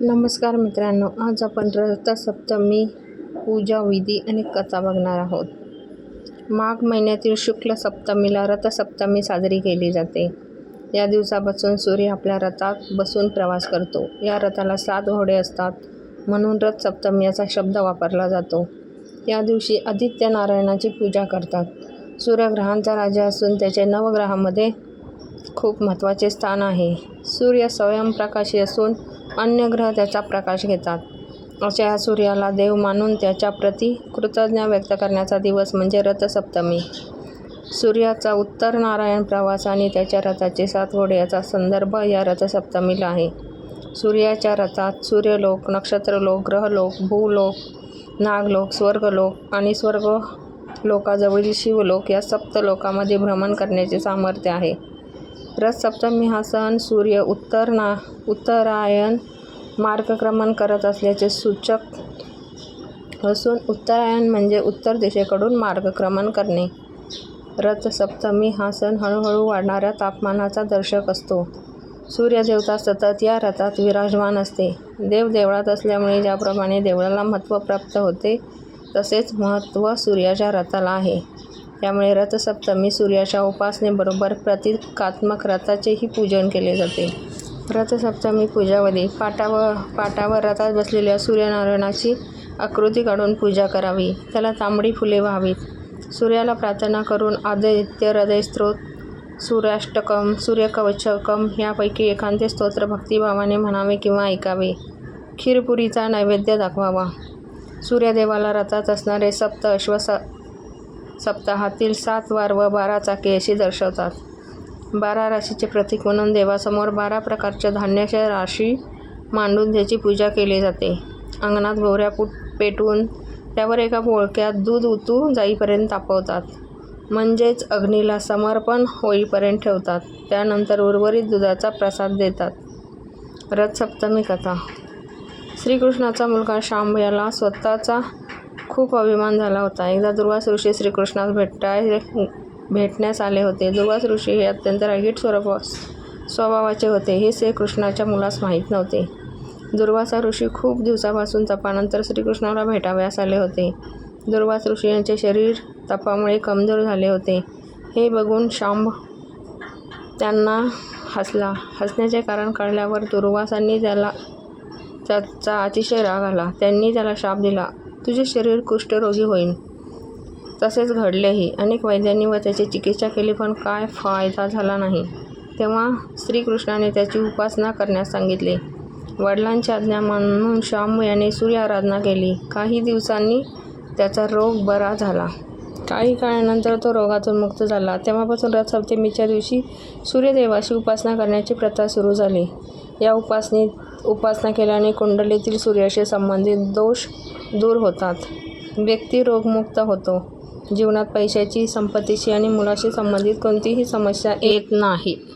नमस्कार मित्रांनो आज आपण रथसप्तमी पूजा विधी आणि कथा बघणार आहोत. माघ महिन्यातील शुक्ल सप्तमीला रथसप्तमी साजरी केली जाते. या दिवसापासून सूर्य आपल्या रथात बसून प्रवास करतो. या रथाला सात घोडे असतात म्हणून रथसप्तमी याचा शब्द वापरला जातो. या दिवशी आदित्य नारायणाची पूजा करतात. सूर्यग्रहांचा राजा असून त्याचे नवग्रहामध्ये खूप महत्त्वाचे स्थान आहे. सूर्य स्वयंप्रकाशी असून अन्य ग्रह त्याचा प्रकाश घेतात. अशा या सूर्याला देव मानून त्याच्या प्रति कृतज्ञ व्यक्त करण्याचा दिवस म्हणजे रथसप्तमी. सूर्याचा उत्तर नारायण प्रवास आणि त्याच्या रथाचे सात घोडे याचा संदर्भ या रथसप्तमीला आहे. सूर्याच्या रथात सूर्यलोक नक्षत्रलोक ग्रहलोक भूलोक नागलोक स्वर्गलोक आणि स्वर्ग लोकाजवळील शिवलोक या सप्तलोकामध्ये भ्रमण करण्याचे सामर्थ्य आहे. रथसप्तमी हा सण सूर्य उत्तर ना उत्तरायण मार्गक्रमण करत असल्याचे सूचक असून उत्तरायण म्हणजे उत्तर दिशेकडून मार्गक्रमण करणे. रथसप्तमी हा सण हळूहळू वाढणाऱ्या तापमानाचा दर्शक असतो. सूर्यदेवता सतत या रथात विराजमान असते. देव देवळात असल्यामुळे ज्याप्रमाणे देवळाला महत्त्व प्राप्त होते तसेच महत्त्व सूर्याच्या रथाला आहे. त्यामुळे रथसप्तमी सूर्याच्या उपासनेबरोबर प्रतिकात्मक रथाचेही पूजन केले जाते. रथसप्तमी पूजामध्ये पाटावर पाटावर रथात बसलेल्या सूर्यनारायणाची आकृती काढून पूजा करावी. त्याला तांबडी फुले व्हावीत. सूर्याला प्रार्थना करून आदित्य हृदयस्त्रोत सूर्याष्टकम सूर्यकवचकम यापैकी एखादे स्तोत्र भक्तिभावाने म्हणावे किंवा ऐकावे. खीरपुरीचा नैवेद्य दाखवावा. सूर्यदेवाला रथात असणारे सप्त अश्व सप्ताहातील सात वार व बारा चाके अशी दर्शवतात. बारा राशीचे प्रतीक म्हणून देवासमोर बारा प्रकारच्या धान्याच्या राशी मांडून त्याची पूजा केली जाते. अंगणात गोऱ्या पुट पेटवून त्यावर एका पोळक्यात दूध उतू जाईपर्यंत तापवतात. म्हणजेच अग्नीला समर्पण होईपर्यंत ठेवतात. त्यानंतर उर्वरित दुधाचा प्रसाद देतात. रथसप्तमी कथा. श्रीकृष्णाचा मुलगा शांभ याला स्वतःचा खूप अभिमान झाला होता. एकदा दुर्वास ऋषी श्रीकृष्णास भेटाय भेटण्यास आले होते. दुर्वास ऋषी हे अत्यंत रागीट स्वरूप स्वभावाचे होते. हे श्रीकृष्णाच्या मुलास माहीत नव्हते. दुर्वासा ऋषी खूप दिवसापासून तपानंतर श्रीकृष्णाला भेटाव्यास आले होते. दुर्वास ऋषी यांचे शरीर तपामुळे कमजोर झाले होते. हे बघून शांभ त्यांना हसला. हसण्याचे कारण कळल्यावर दुर्वासांनी त्याला त्याचा अतिशय राग आला. त्यांनी त्याला शाप दिला. तुझे शरीर कुष्ठरोगी होईल तसेच घडलेही. अनेक वैद्यांनी व त्याची चिकित्सा केली पण काय फायदा झाला नाही. तेव्हा श्रीकृष्णाने त्याची उपासना करण्यास सांगितले. वडिलांची आज्ञा म्हणून शाम याने सूर्याराधना केली. काही दिवसांनी त्याचा रोग बरा झाला. काही काळानंतर तो रोगातून मुक्त झाला. तेव्हापासून रथसप्तमीच्या दिवशी सूर्यदेवाची उपासना करण्याची प्रथा सुरू झाली. या उपासनेत उपासना केल्याने कुंडलीतील सूर्याशी संबंधित दोष दूर होतात. व्यक्ती रोगमुक्त होतो. जीवनात पैशाची संपत्तीशी आणि मुलाशी संबंधित कोणतीही समस्या येत नाही.